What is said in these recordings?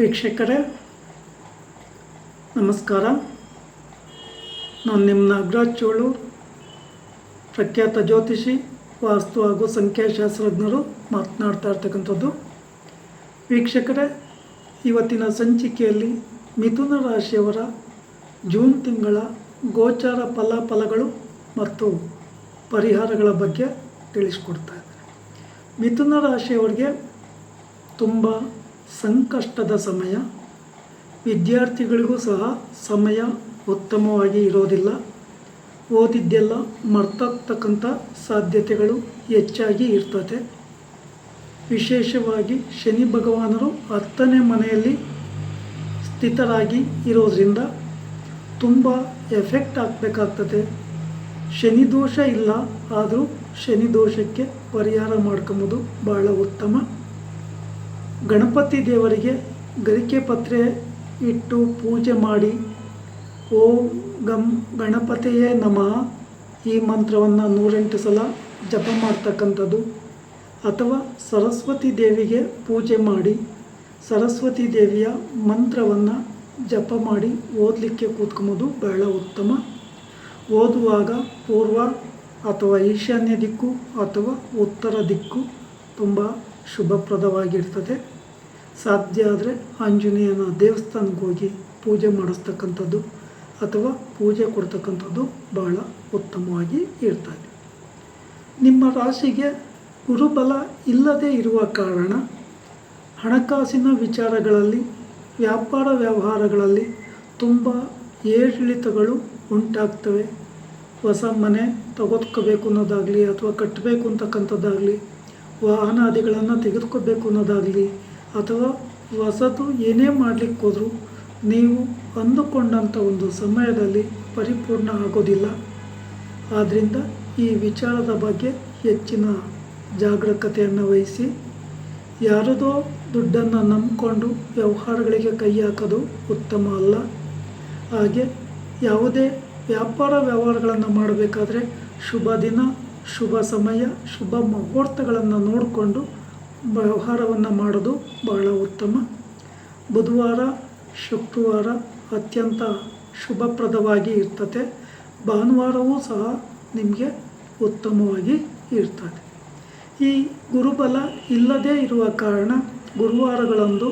ವೀಕ್ಷಕರೇ, ನಮಸ್ಕಾರ. ನಾನು ನಿಮ್ಮ ನಾಗರಾಜ್ ಚೋಳು, ಪ್ರಖ್ಯಾತ ಜ್ಯೋತಿಷಿ, ವಾಸ್ತು ಹಾಗೂ ಸಂಖ್ಯಾಶಾಸ್ತ್ರಜ್ಞರು ಮಾತನಾಡ್ತಾ ಇರ್ತಕ್ಕಂಥದ್ದು. ವೀಕ್ಷಕರೇ, ಇವತ್ತಿನ ಸಂಚಿಕೆಯಲ್ಲಿ ಮಿಥುನ ರಾಶಿಯವರ ಜೂನ್ ತಿಂಗಳ ಗೋಚಾರ ಫಲಾಫಲಗಳು ಮತ್ತು ಪರಿಹಾರಗಳ ಬಗ್ಗೆ ತಿಳಿಸ್ಕೊಡ್ತಾ ಇದ್ದಾರೆ ಮಿಥುನ ರಾಶಿಯವರಿಗೆ ತುಂಬ ಸಂಕಷ್ಟದ ಸಮಯ. ವಿದ್ಯಾರ್ಥಿಗಳಿಗೂ ಸಹ ಸಮಯ ಉತ್ತಮವಾಗಿ ಇರೋದಿಲ್ಲ. ಓದಿದ್ದೆಲ್ಲ ಮರ್ತಾಗ್ತಕ್ಕಂಥ ಸಾಧ್ಯತೆಗಳು ಹೆಚ್ಚಾಗಿ ಇರ್ತದೆ. ವಿಶೇಷವಾಗಿ ಶನಿ ಭಗವಾನರು ಹತ್ತನೇ ಮನೆಯಲ್ಲಿ ಸ್ಥಿತರಾಗಿ ಇರೋದರಿಂದ ತುಂಬ ಎಫೆಕ್ಟ್ ಆಗಬೇಕಾಗ್ತದೆ. ಶನಿ ದೋಷ ಇಲ್ಲ, ಆದರೂ ಶನಿ ದೋಷಕ್ಕೆ ಪರಿಹಾರ ಮಾಡ್ಕೊಂಬೋದು. ಭಾಳ ಉತ್ತಮ ಗಣಪತಿ ದೇವರಿಗೆ ಗರಿಕೆ ಪತ್ರೆ ಇಟ್ಟು ಪೂಜೆ ಮಾಡಿ, ಓಂ ಗಂ ಗಣಪತಿಯೇ ನಮಃ. ಈ ಮಂತ್ರವನ್ನು ನೂರೆಂಟು ಸಲ ಜಪ ಮಾಡ್ತಕ್ಕಂಥದ್ದು. ಅಥವಾ ಸರಸ್ವತಿ ದೇವಿಗೆ ಪೂಜೆ ಮಾಡಿ, ಸರಸ್ವತಿ ದೇವಿಯ ಮಂತ್ರವನ್ನು ಜಪ ಮಾಡಿ ಓದಲಿಕ್ಕೆ ಕೂತ್ಕೊಂಬೋದು ಬಹಳ ಉತ್ತಮ. ಓದುವಾಗ ಪೂರ್ವ ಅಥವಾ ಈಶಾನ್ಯ ದಿಕ್ಕು ಅಥವಾ ಉತ್ತರ ದಿಕ್ಕು ತುಂಬ ಶುಭಪ್ರದವಾಗಿರ್ತದೆ. ಸಾಧ್ಯ ಆದರೆ ಆಂಜನೇಯನ ದೇವಸ್ಥಾನಕ್ಕೆ ಹೋಗಿ ಪೂಜೆ ಮಾಡಿಸ್ತಕ್ಕಂಥದ್ದು ಅಥವಾ ಪೂಜೆ ಕೊಡ್ತಕ್ಕಂಥದ್ದು ಬಹಳ ಉತ್ತಮವಾಗಿ ಇರ್ತದೆ ನಿಮ್ಮ ರಾಶಿಗೆ ಗುರುಬಲ ಇಲ್ಲದೇ ಇರುವ ಕಾರಣ ಹಣಕಾಸಿನ ವಿಚಾರಗಳಲ್ಲಿ, ವ್ಯಾಪಾರ ವ್ಯವಹಾರಗಳಲ್ಲಿ ತುಂಬ ಏರಿಳಿತಗಳು ಉಂಟಾಗ್ತವೆ. ಹೊಸ ಮನೆ ತಗೋತ್ಕೋಬೇಕು ಅನ್ನೋದಾಗಲಿ ಅಥವಾ ಕಟ್ಟಬೇಕು ಅಂತಕ್ಕಂಥದ್ದಾಗಲಿ ವಾಹನಾದಿಗಳನ್ನು ತೆಗೆದುಕೋಬೇಕು ಅನ್ನೋದಾಗಲಿ ಅಥವಾ ಹೊಸದು ಏನೇ ಮಾಡಲಿಕ್ಕೆ ಹೋದರೂ ನೀವು ಅಂದುಕೊಂಡಂಥ ಒಂದು ಸಮಯದಲ್ಲಿ ಪರಿಪೂರ್ಣ ಆಗೋದಿಲ್ಲ. ಆದ್ದರಿಂದ ಈ ವಿಚಾರದ ಬಗ್ಗೆ ಹೆಚ್ಚಿನ ಜಾಗರೂಕತೆಯನ್ನು ವಹಿಸಿ, ಯಾರದೋ ದುಡ್ಡನ್ನು ನಂಬಿಕೊಂಡು ವ್ಯವಹಾರಗಳಿಗೆ ಕೈ ಹಾಕೋದು ಉತ್ತಮ ಅಲ್ಲ. ಹಾಗೆ ಯಾವುದೇ ವ್ಯಾಪಾರ ವ್ಯವಹಾರಗಳನ್ನು ಮಾಡಬೇಕಾದ್ರೆ ಶುಭ ದಿನ ಶುಭ ಸಮಯ, ಶುಭ ಮುಹೂರ್ತಗಳನ್ನು ನೋಡಿಕೊಂಡು ವ್ಯವಹಾರವನ್ನು ಮಾಡೋದು ಬಹಳ ಉತ್ತಮ. ಬುಧವಾರ, ಶುಕ್ರವಾರ ಅತ್ಯಂತ ಶುಭಪ್ರದವಾಗಿ ಇರ್ತದೆ ಭಾನುವಾರವೂ ಸಹ ನಿಮಗೆ ಉತ್ತಮವಾಗಿ ಇರ್ತದೆ. ಈ ಗುರುಬಲ ಇಲ್ಲದೇ ಇರುವ ಕಾರಣ ಗುರುವಾರಗಳಂದು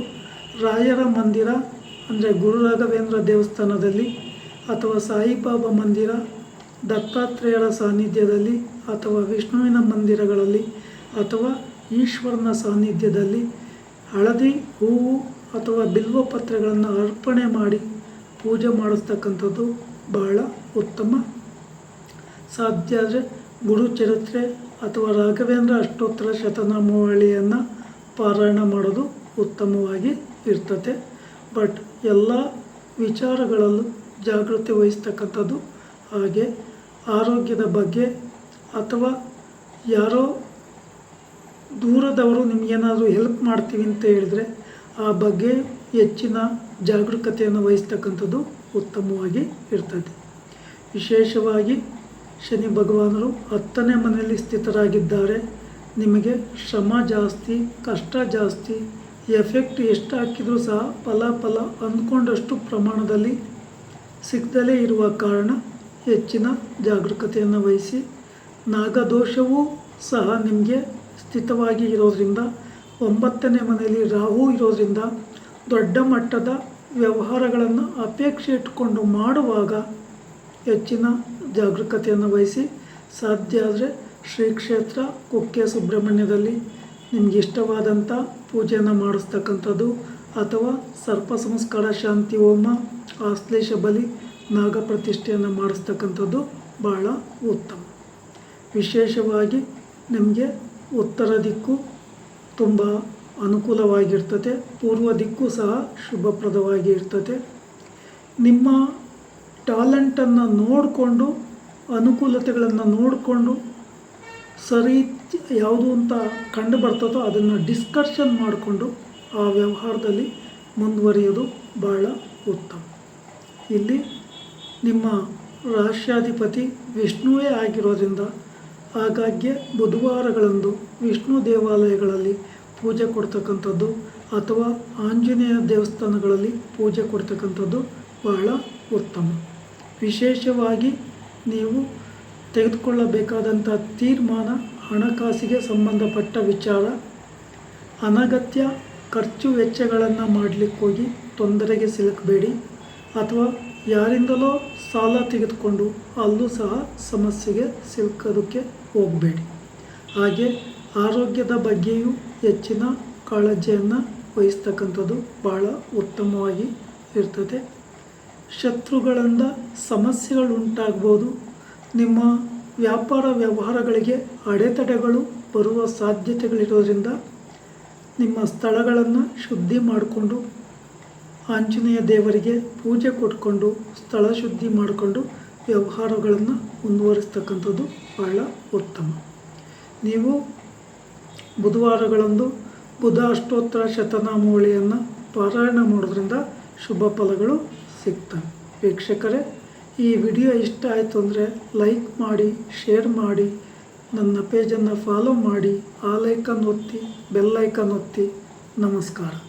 ರಾಯರ ಮಂದಿರ, ಅಂದರೆ ಗುರು ರಾಘವೇಂದ್ರ ದೇವಸ್ಥಾನದಲ್ಲಿ ಅಥವಾ ಸಾಯಿಬಾಬಾ ಮಂದಿರ, ದತ್ತಾತ್ರೇಯರ ಸಾನ್ನಿಧ್ಯದಲ್ಲಿ ಅಥವಾ ವಿಷ್ಣುವಿನ ಮಂದಿರಗಳಲ್ಲಿ ಅಥವಾ ಈಶ್ವರನ ಸಾನ್ನಿಧ್ಯದಲ್ಲಿ ಹಳದಿ ಹೂವು ಅಥವಾ ಬಿಲ್ವ ಪತ್ರೆಗಳನ್ನು ಅರ್ಪಣೆ ಮಾಡಿ ಪೂಜೆ ಮಾಡಿಸ್ತಕ್ಕಂಥದ್ದು ಬಹಳ ಉತ್ತಮ. ಸಾಧ್ಯ ಆದರೆ ಗುರು ಚರಿತ್ರೆ ಅಥವಾ ರಾಘವೇಂದ್ರ ಅಷ್ಟೋತ್ತರ ಶತನಾಮಾವಳಿಯನ್ನು ಪಾರಾಯಣ ಮಾಡೋದು ಉತ್ತಮವಾಗಿ ಇರ್ತದೆ ಬಟ್ ಎಲ್ಲ ವಿಚಾರಗಳಲ್ಲೂ ಜಾಗೃತಿ ವಹಿಸ್ತಕ್ಕಂಥದ್ದು ಹಾಗೆ ಆರೋಗ್ಯದ ಬಗ್ಗೆ ಅಥವಾ ಯಾರೋ ದೂರದವರು ನಿಮಗೇನಾದರೂ ಹೆಲ್ಪ್ ಮಾಡ್ತೀವಿ ಅಂತ ಹೇಳಿದ್ರೆ ಆ ಬಗ್ಗೆ ಹೆಚ್ಚಿನ ಜಾಗರೂಕತೆಯನ್ನು ವಹಿಸ್ತಕ್ಕಂಥದ್ದು ಉತ್ತಮವಾಗಿ ಇರ್ತದೆ. ವಿಶೇಷವಾಗಿ ಶನಿ ಭಗವಾನರು ಹತ್ತನೇ ಮನೆಯಲ್ಲಿ ಸ್ಥಿತರಾಗಿದ್ದಾರೆ. ನಿಮಗೆ ಶ್ರಮ ಜಾಸ್ತಿ, ಕಷ್ಟ ಜಾಸ್ತಿ ಎಫೆಕ್ಟ್ ಎಷ್ಟು ಹಾಕಿದರೂ ಸಹ ಫಲ ಫಲ ಅಂದ್ಕೊಂಡಷ್ಟು ಪ್ರಮಾಣದಲ್ಲಿ ಸಿಗ್ದಲೇ ಇರುವ ಕಾರಣ ಹೆಚ್ಚಿನ ಜಾಗರೂಕತೆಯನ್ನು ವಹಿಸಿ ನಾಗದೋಷವೂ ಸಹ ನಿಮಗೆ ಸ್ಥಿತವಾಗಿ ಇರೋದ್ರಿಂದ ಒಂಬತ್ತನೇ ಮನೆಯಲ್ಲಿ ರಾಹು ಇರೋದ್ರಿಂದ ದೊಡ್ಡ ಮಟ್ಟದ ವ್ಯವಹಾರಗಳನ್ನು ಅಪೇಕ್ಷೆ ಇಟ್ಟುಕೊಂಡು ಮಾಡುವಾಗ ಹೆಚ್ಚಿನ ಜಾಗರೂಕತೆಯನ್ನು ವಹಿಸಿ ಸಾಧ್ಯ ಆದರೆ ಶ್ರೀ ಕ್ಷೇತ್ರ ಕುಕ್ಕೆ ಸುಬ್ರಹ್ಮಣ್ಯದಲ್ಲಿ ನಿಮ್ಗೆ ಇಷ್ಟವಾದಂಥ ಪೂಜೆಯನ್ನು ಮಾಡಿಸ್ತಕ್ಕಂಥದ್ದು ಅಥವಾ ಸರ್ಪ ಸಂಸ್ಕಾರ ಶಾಂತಿ ಹೋಮ ಆಶ್ಲೇಷ ಬಲಿ ನಾಗಪ್ರತಿಷ್ಠೆಯನ್ನು ಮಾಡಿಸ್ತಕ್ಕಂಥದ್ದು ಬಹಳ ಉತ್ತಮ. ವಿಶೇಷವಾಗಿ ನಿಮಗೆ ಉತ್ತರ ದಿಕ್ಕು ತುಂಬ ಅನುಕೂಲವಾಗಿರ್ತದೆ, ಪೂರ್ವ ದಿಕ್ಕು ಸಹ ಶುಭಪ್ರದವಾಗಿ ಇರ್ತದೆ. ನಿಮ್ಮ ಟ್ಯಾಲೆಂಟನ್ನು ನೋಡಿಕೊಂಡು, ಅನುಕೂಲತೆಗಳನ್ನು ನೋಡಿಕೊಂಡು, ಸರಿ ಯಾವುದು ಅಂತ ಕಂಡು ಬರ್ತದೋ ಅದನ್ನು ಡಿಸ್ಕಷನ್ ಮಾಡಿಕೊಂಡು ಆ ವ್ಯವಹಾರದಲ್ಲಿ ಮುಂದುವರಿಯೋದು ಭಾಳ ಉತ್ತಮ. ಇಲ್ಲಿ ನಿಮ್ಮ ರಾಷ್ಟ್ರಾಧಿಪತಿ ವಿಷ್ಣುವೇ ಆಗಿರೋದ್ರಿಂದ ಆಗಾಗ್ಗೆ ಬುಧವಾರಗಳಂದು ವಿಷ್ಣು ದೇವಾಲಯಗಳಲ್ಲಿ ಪೂಜೆ ಕೊಡ್ತಕ್ಕಂಥದ್ದು ಅಥವಾ ಆಂಜನೇಯ ದೇವಸ್ಥಾನಗಳಲ್ಲಿ ಪೂಜೆ ಕೊಡ್ತಕ್ಕಂಥದ್ದು ಬಹಳ ಉತ್ತಮ. ವಿಶೇಷವಾಗಿ ನೀವು ತೆಗೆದುಕೊಳ್ಳಬೇಕಾದಂಥ ತೀರ್ಮಾನ ಹಣಕಾಸಿಗೆ ಸಂಬಂಧಪಟ್ಟ ವಿಚಾರ, ಅನಗತ್ಯ ಖರ್ಚು ವೆಚ್ಚಗಳನ್ನು ಮಾಡಲಿಕ್ಕೋಗಿ ತೊಂದರೆಗೆ ಸಿಲುಕಬೇಡಿ ಅಥವಾ ಯಾರಿಂದಲೋ ಸಾಲ ತೆಗೆದುಕೊಂಡು ಅಲ್ಲೂ ಸಹ ಸಮಸ್ಯೆಗೆ ಸಿಲುಕೋದಕ್ಕೆ ಹೋಗಬೇಡಿ. ಹಾಗೆ ಆರೋಗ್ಯದ ಬಗ್ಗೆಯೂ ಹೆಚ್ಚಿನ ಕಾಳಜಿಯನ್ನು ವಹಿಸ್ತಕ್ಕಂಥದ್ದು ಭಾಳ ಉತ್ತಮವಾಗಿ ಇರ್ತದೆ. ಶತ್ರುಗಳಿಂದ ಸಮಸ್ಯೆಗಳು ಉಂಟಾಗ್ಬೋದು ನಿಮ್ಮ ವ್ಯಾಪಾರ ವ್ಯವಹಾರಗಳಿಗೆ ಅಡೆತಡೆಗಳು ಬರುವ ಸಾಧ್ಯತೆಗಳಿರೋದ್ರಿಂದ ನಿಮ್ಮ ಸ್ಥಳಗಳನ್ನು ಶುದ್ಧಿ ಮಾಡಿಕೊಂಡು, ಆಂಜನೇಯ ದೇವರಿಗೆ ಪೂಜೆ ಕೊಟ್ಕೊಂಡು, ಸ್ಥಳ ಶುದ್ಧಿ ಮಾಡಿಕೊಂಡು ವ್ಯವಹಾರಗಳನ್ನು ಮುಂದುವರಿಸ್ತಕ್ಕಂಥದ್ದು ಬಹಳ ಉತ್ತಮ. ನೀವು ಬುಧವಾರಗಳಂದು ಬುಧ ಅಷ್ಟೋತ್ತರ ಶತನಾಮಾವಳಿಯನ್ನು ಪಾರಾಯಣ ಮಾಡೋದ್ರಿಂದ ಶುಭ ಫಲಗಳು ಸಿಗ್ತವೆ. ವೀಕ್ಷಕರೇ, ಈ ವಿಡಿಯೋ ಇಷ್ಟ ಆಯಿತು ಅಂದರೆ ಲೈಕ್ ಮಾಡಿ, ಶೇರ್ ಮಾಡಿ, ನನ್ನ ಪೇಜನ್ನು ಫಾಲೋ ಮಾಡಿ, ಆ ಲೈಕನ್ ಒತ್ತಿ, ಬೆಲ್ ಐಕನ್ ಒತ್ತಿ. ನಮಸ್ಕಾರ.